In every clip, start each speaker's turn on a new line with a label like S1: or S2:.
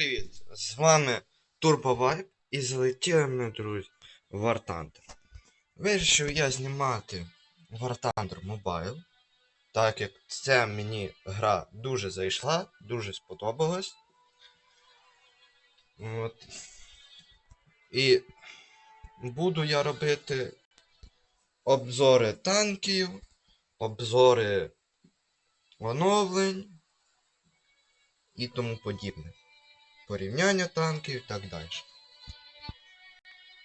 S1: Привіт! З вами TurboVibe і залетіли ми, друзі, в War Thunder. Вирішив я знімати War Thunder Mobile, так як ця мені гра дуже зайшла, дуже сподобалась. От. І буду я робити обзори танків, обзори оновлень і тому подібне. Порівняння танків і так далі.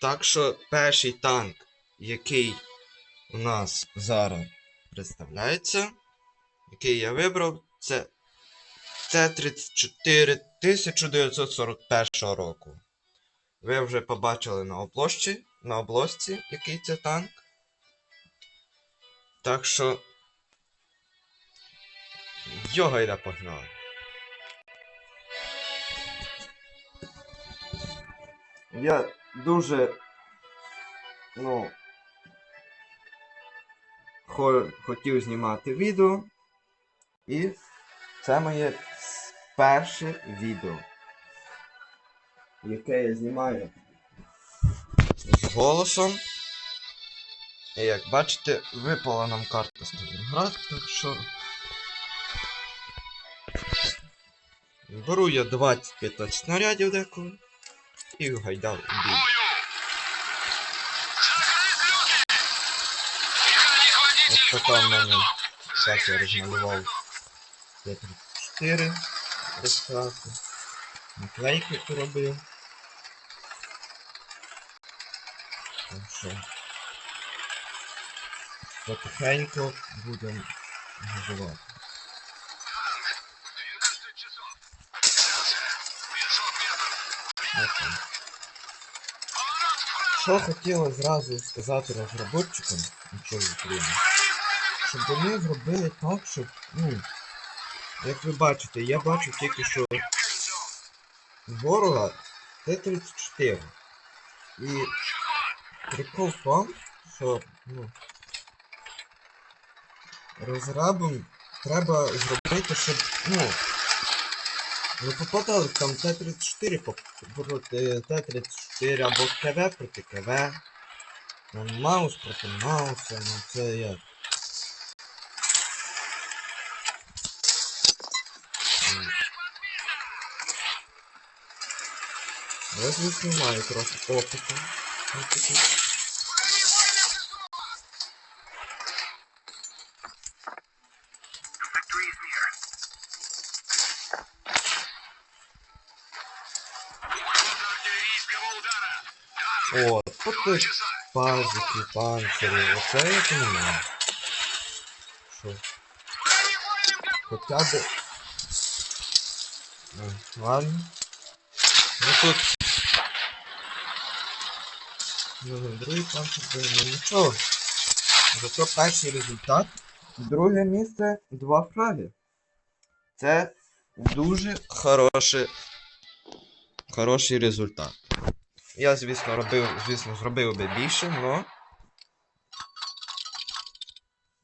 S1: Так що перший танк, який у нас зараз представляється, який я вибрав, це Т-34 1941 року. Ви вже побачили на обложці, на обложці, який це танк. Так що. Його йде погнали. Я дуже. Ну. Хо хотів знімати відео. І це моє перше відео. Яке я знімаю з голосом. І як бачите, випала нам карта Сталінград, так що. Беру я 25 снарядів деколи і гайдав бій. Ось така в мене зараз я розмалював Т-34 розкраси. Наклейки поробив. Так що потихеньку. Що хотіла зразу сказати розробникам, якщо в Україні, щоб вони зробили так, щоб, ну, як ви бачите, я бачу тільки що ворога Т-34. І прикол в тому, що, ну, розрабам треба зробити, щоб, ну, ви попадали там Т-34 по- проти Т-34 або КВ проти КВ. Там маус проти мауса, ну це як. Я звісно маю трохи опиту. От, і пазики, панцири, оце я розумію. Що? Хоча б... Ну, ладно. Ну тут... Ну, другий панцир, ну нічого. Зато перший результат. Друге місце два фраги. Це дуже хороший, хороший результат. Я, звісно, робив, звісно, зробив би більше, но.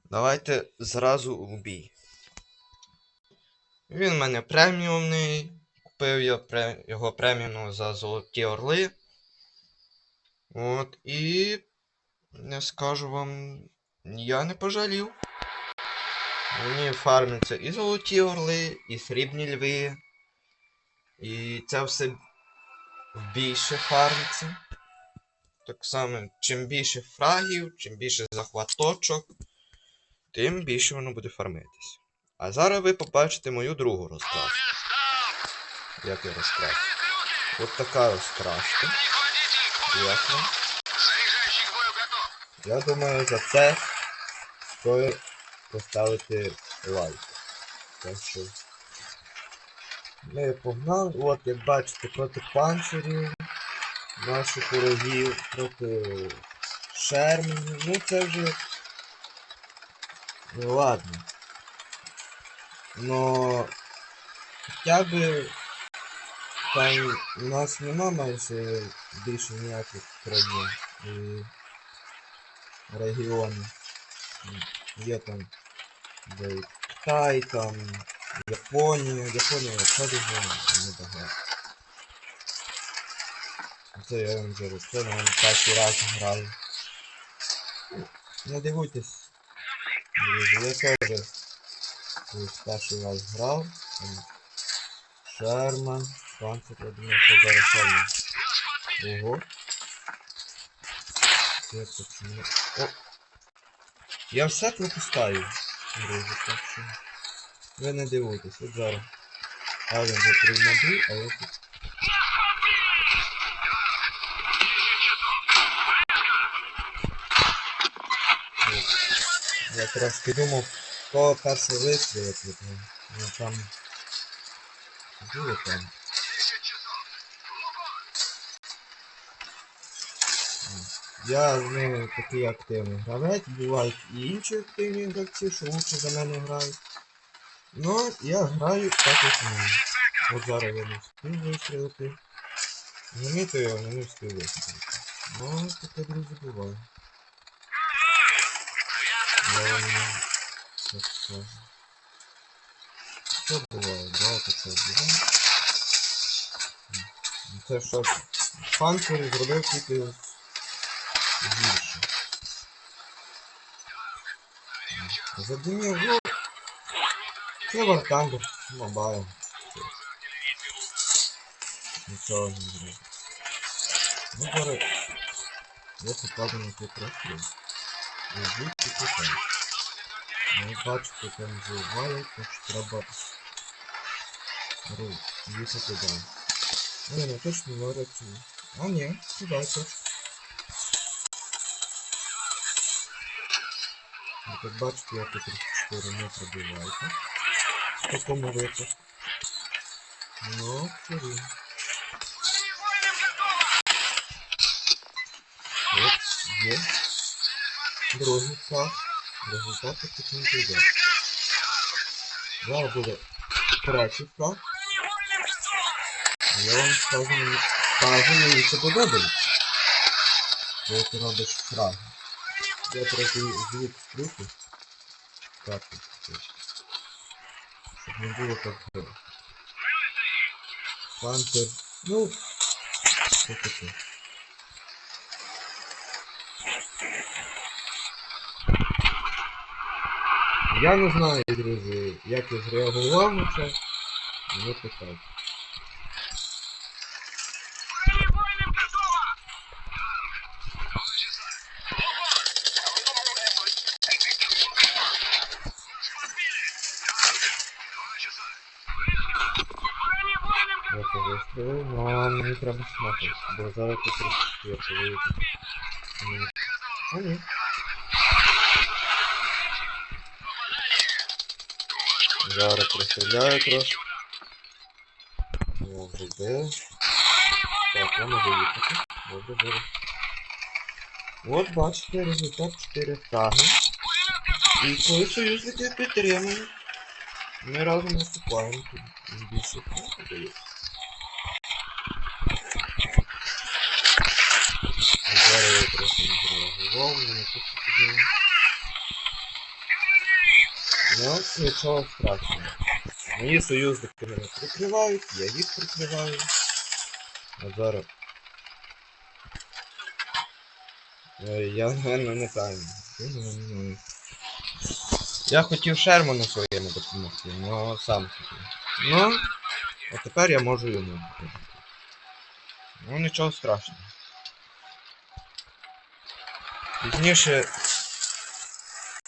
S1: Давайте зразу в бій. Він в мене преміумний. Купив я пре... його преміумно за золоті орли. От, і. Не скажу вам. Я не пожалів. Мені фармляться і золоті орли, і срібні льви. І це все більше фармиться. Так само, чим більше фрагів, чим більше захваточок, тим більше воно буде фармитись. А зараз ви побачите мою другу розкраску. Як я розкрашу. От така розкраска. Як вам? Я думаю, за це стоїть поставити лайк. Так що ми погнали, от як бачите, проти панцирів наших ворогів, проти шермінів. Ну це вже. Ну ладно. Но хоча б там у нас нема майже більше ніяких країн і регіонів. Є там де Китай, там Японія, Японія взагалі небагато. Це я вам вже це на перший раз граю. Не дивуйтесь. Я теж перший раз грав. Шерман, Панцер, я думаю, що зараз Шерман. Ого. О! Я все пропускаю, друзі, так що. Ви не дивуйтесь, от зараз. А він вже а я тут. Я трошки думав, кого перший вистрілити. Ну, ну там. Було там. Я не такий активний гравець, бувають і інші активні гравці, що лучше за мене грають. Ну, я граю так як вмію. От зараз я не встиг вистрілити. Замітив я, не встиг вистрілити. Ну, таке, друзі, буває. Я вам не так скажу. Це буває, багато чого буває. Ну, Це що панцир зробив тільки більше. Задимів, ну, це Вартандер, мобайл. Нічого не зробив. Ну, зараз я попаду на цей простріл. І звідки тут. Ну, бачите, там вже валять, так що треба ру, їхати далі. Ні, не точно не говорять. А, ні, сюди точно. Ну, як бачите, я тут 34 не пробиваєте. В такому випадку. Ну, це він. От, є. Другий так. Результат таки не прийде. Зараз буде третій так. А я вам скажу, мені скажу, мені це подобається. Коли ти робиш фразу. Я трохи звук скрутив. Так, от, от. щоб не було так громко. Пантер. Ну, що таке. Я не знаю, друзі, як я зреагував на це. Не питайте. Я це вистрілив, ну а мені треба смахати, бо зараз тут трошки я повинен. А ні. Зараз пристріляю трошки. О, вже йде. Так, я можу їхати. Добре, зараз. От бачите, результат 4 фраги. І коли союзники підтримують. Ми разом наступаємо тут. Більше не дається. А Ну, нічого страшного. Мої союзники мене прикривають, я їх прикриваю. А зараз. Я напевно не правильно. Я хотів Шерману своєму допомогти, але сам хотів. Ну, а тепер я можу йому допомогти. Ну нічого страшного. Пізніше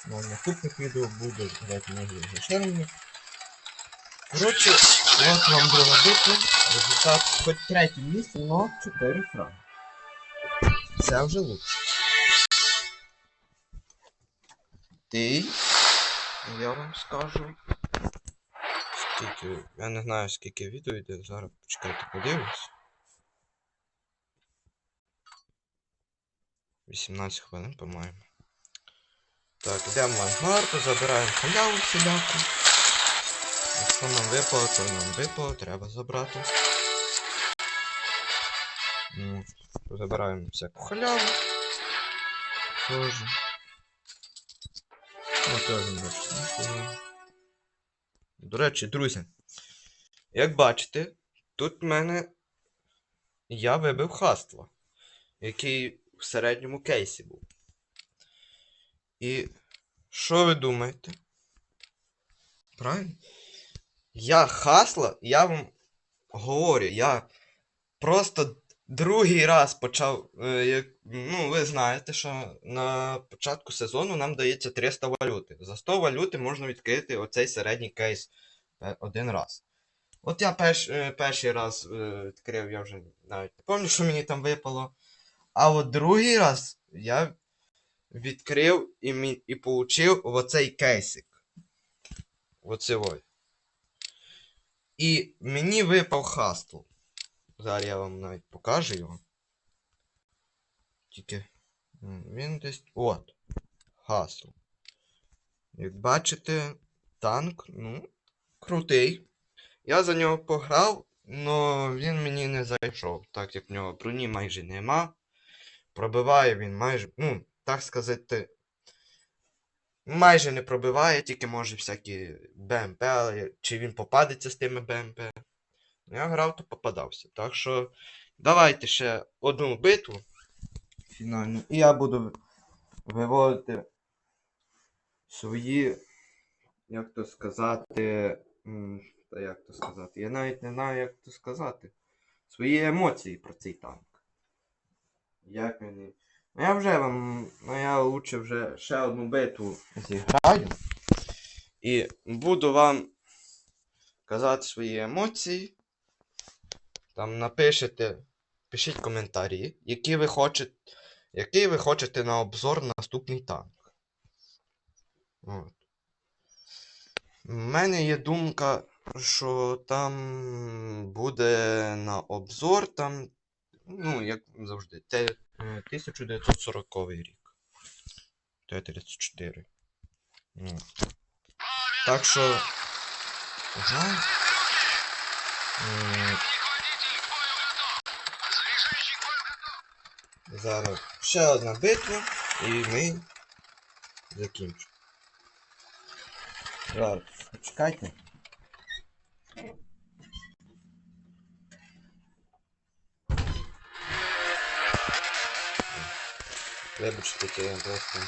S1: на наступних відео буде на грі Шерману. Коротше, от вам битва. Результат хоч третє місце, но 4 фраги. Це вже лучше. Ти, я вам скажу. Скільки. Я не знаю скільки відео йде, зараз почекайте, подивлюсь. 18 хвилин, по-моєму. Так, йдемо в Ангар, забираємо халяву всіляку. Якщо нам випало, то нам випало, треба забрати. Ну, забираємо всяку халяву. Тоже. Ну, теж не бачите. До речі, друзі, як бачите, тут в мене я вибив хаство. який в середньому кейсі був. І що ви думаєте? Правильно? Я хасла, я вам говорю, я просто другий раз почав. е, ну, ви знаєте, що на початку сезону нам дається 300 валюти. За 100 валюти можна відкрити оцей середній кейс е, один раз. От я перш, е, перший раз відкрив, я вже навіть не пам'ятаю, що мені там випало. А от другий раз я відкрив і, мі- і получив оцей кейсик. Оце ой. І мені випав хастл. Зараз я вам навіть покажу його. Тільки. Він десь. От. Хастл. Як бачите, танк, ну, крутий. Я за нього пограв, але він мені не зайшов, так як в нього броні майже нема. Пробиває він майже, ну, так сказати, майже не пробиває, тільки може всякі БМП, але чи він попадеться з тими БМП. Ну, Я грав, то попадався. Так що давайте ще одну битву фінальну. І я буду виводити свої, як то сказати. Та як то сказати? Я навіть не знаю, як то сказати. Свої емоції про цей танк. Як мені. Ну я вже вам. Ну я лучше вже ще одну битву зіграю. І буду вам казати свої емоції. Там напишете, пишіть коментарі, які ви хочете, який ви хочете на обзор на наступний танк. От. У мене є думка, що там буде на обзор, там, ну, як завжди, те, е, 1940 рік. Т-34. Ну. Так що. Ага. Зараз ще одна битва, і ми закінчимо. Зараз, почекайте. Це я просто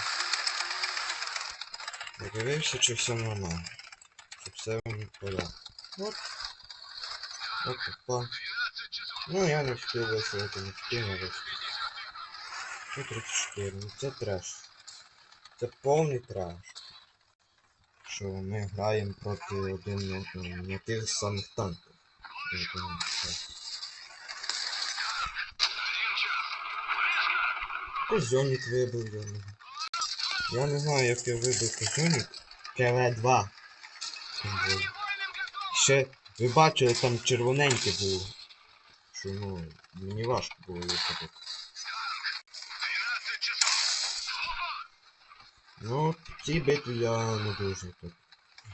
S1: не дивився, чи все нормально. Щоб все порядку. От. От опа. Ну я не встиг висилати, не встиг не висилати. Ну 34, ну це треш. Це повний треш. Що ми граємо проти один не тих самих танків. Думаю, вибив не. Я не знаю, як я вибив козьонік. КВ-2. Там було. Ще, ви бачили, там червоненьке було. Що ну, мені важко було його побити. Ну, в цій битві я не дуже так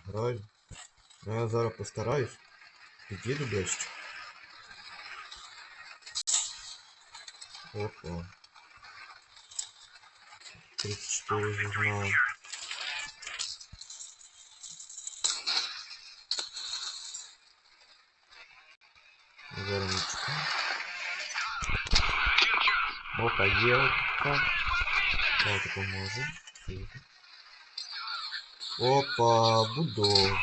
S1: граю. Я зараз постараюсь. Підійду ближче. Опа. 34 журнал. Зараз не чекаю. Опа, є опа. Давайте поможу. Опа, буду.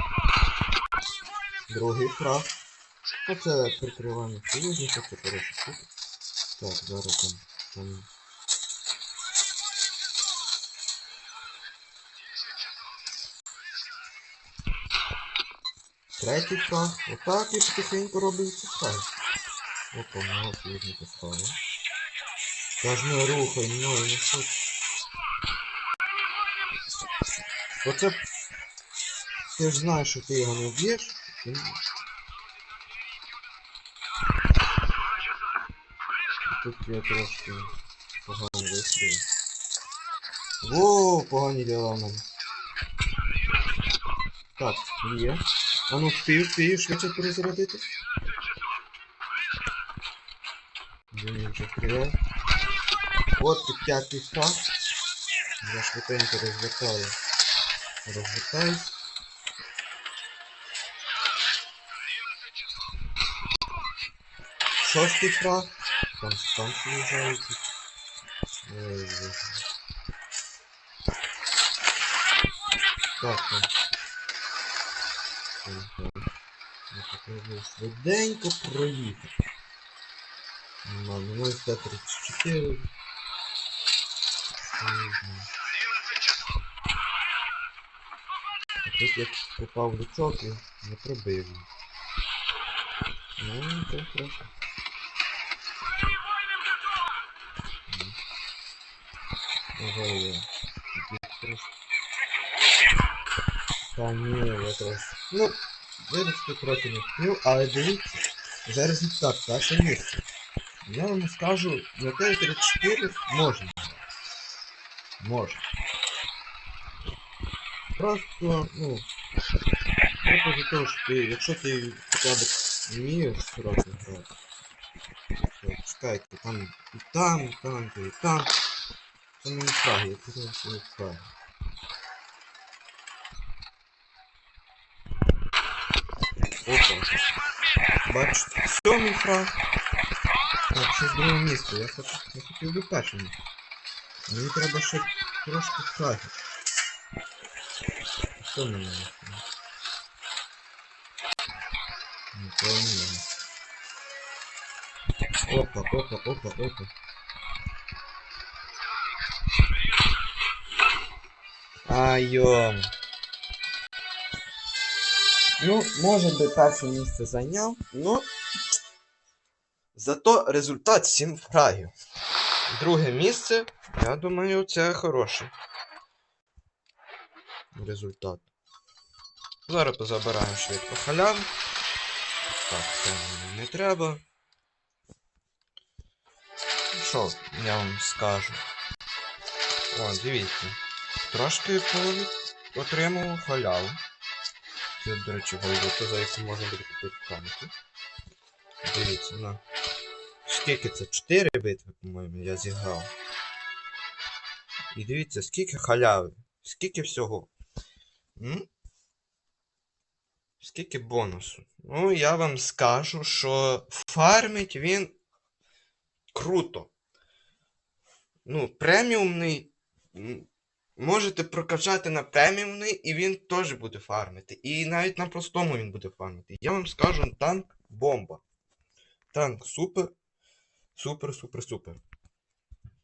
S1: Другий фраг. Оце прикривання союзника, це хороша штука. Так, зараз там. там. Третій фраг. Отак і потихеньку робиться фраг. Опа, мого союзника фрага. Та не рухай мною, не хочу. Оце ти ж знаєш, що ти його не вб'єш. Тут я трошки погано вистрілив. Воу, погані діла в мене. Так, є. А ну встиг, встиг, швидше перезарядитись. Він вже стріляє. От п'ятий фраг. Я швиденько розвертаю. Розвертаюсь. Шостий фраг. Там станції виїжджають. Ой, боже. Так, так. Швиденько проїхати. Ладно, ну Т-34. А тут я попав в лючок і не пробив. Ну, це хорошо. Ага, я. Та ні, я трошки. Ну, вибачте, трохи не впів, але дивіться, за результат, перше місце. Я вам скажу, на Т-34 можна. Можна. Просто, ну, просто за того, що ти, якщо ти хоча б вмієш трохи грати, то чекайте, там і там, і там, і там. Це не фраги, я казав, що не фраги. Бачите, сьомий фраг. Так, ще з друге місце. Я, хоч, я хотів би першим. Мені треба ще трошки фрагів. Що в мене? є? Нікого немає. Опа, опа, опа, опа. Айом. Ну, може би перше місце зайняв, но зато результат 7 фрагів. Друге місце, я думаю, це хороший результат. Зараз позабираємо швидко халяву. Так, це не треба. Що я вам скажу? О, дивіться. Трошки отримав халяву. Це, до речі, валюта, за яку можна буде купити танки. Дивіться, на. Скільки це? 4 битви, по-моєму, я зіграв. І дивіться, скільки халяви, скільки всього. М? Скільки бонусу. Ну, я вам скажу, що фармить він круто. Ну, преміумний. Можете прокачати на преміумний, і він теж буде фармити. І навіть на простому він буде фармити. Я вам скажу, танк бомба. Танк супер. Супер, супер, супер.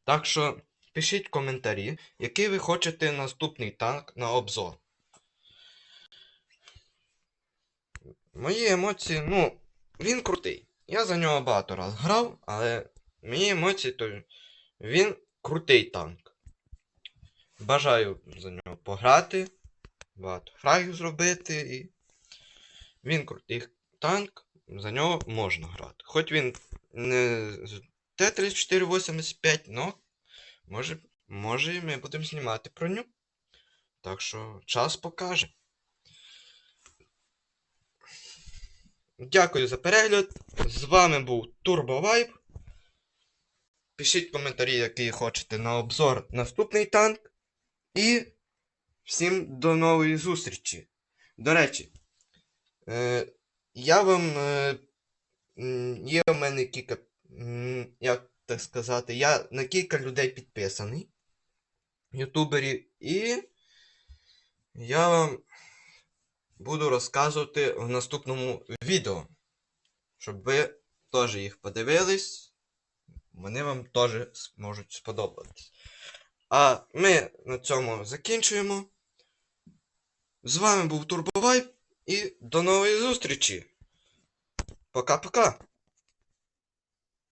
S1: Так що пишіть коментарі, який ви хочете наступний танк на обзор. Мої емоції, ну, він крутий. Я за нього багато раз грав, але мої емоції, то він крутий танк. Бажаю за нього пограти, багато фрагів зробити і. Він крутий танк, за нього можна грати. Хоч він не з Т-3485, но може, може і ми будемо знімати про нього. Так що час покаже. Дякую за перегляд. З вами був TurboVibe. Пишіть коментарі, які хочете на обзор наступний танк. І всім до нової зустрічі. До речі, е, я вам. Е, є в мене кілька. Як так сказати, я на кілька людей підписаний. Ютуберів. І я вам буду розказувати в наступному відео. Щоб ви теж їх подивились. Вони вам теж можуть сподобатись. А ми на цьому закінчуємо. З вами був Турбовайп і до нової зустрічі. Пока-пока.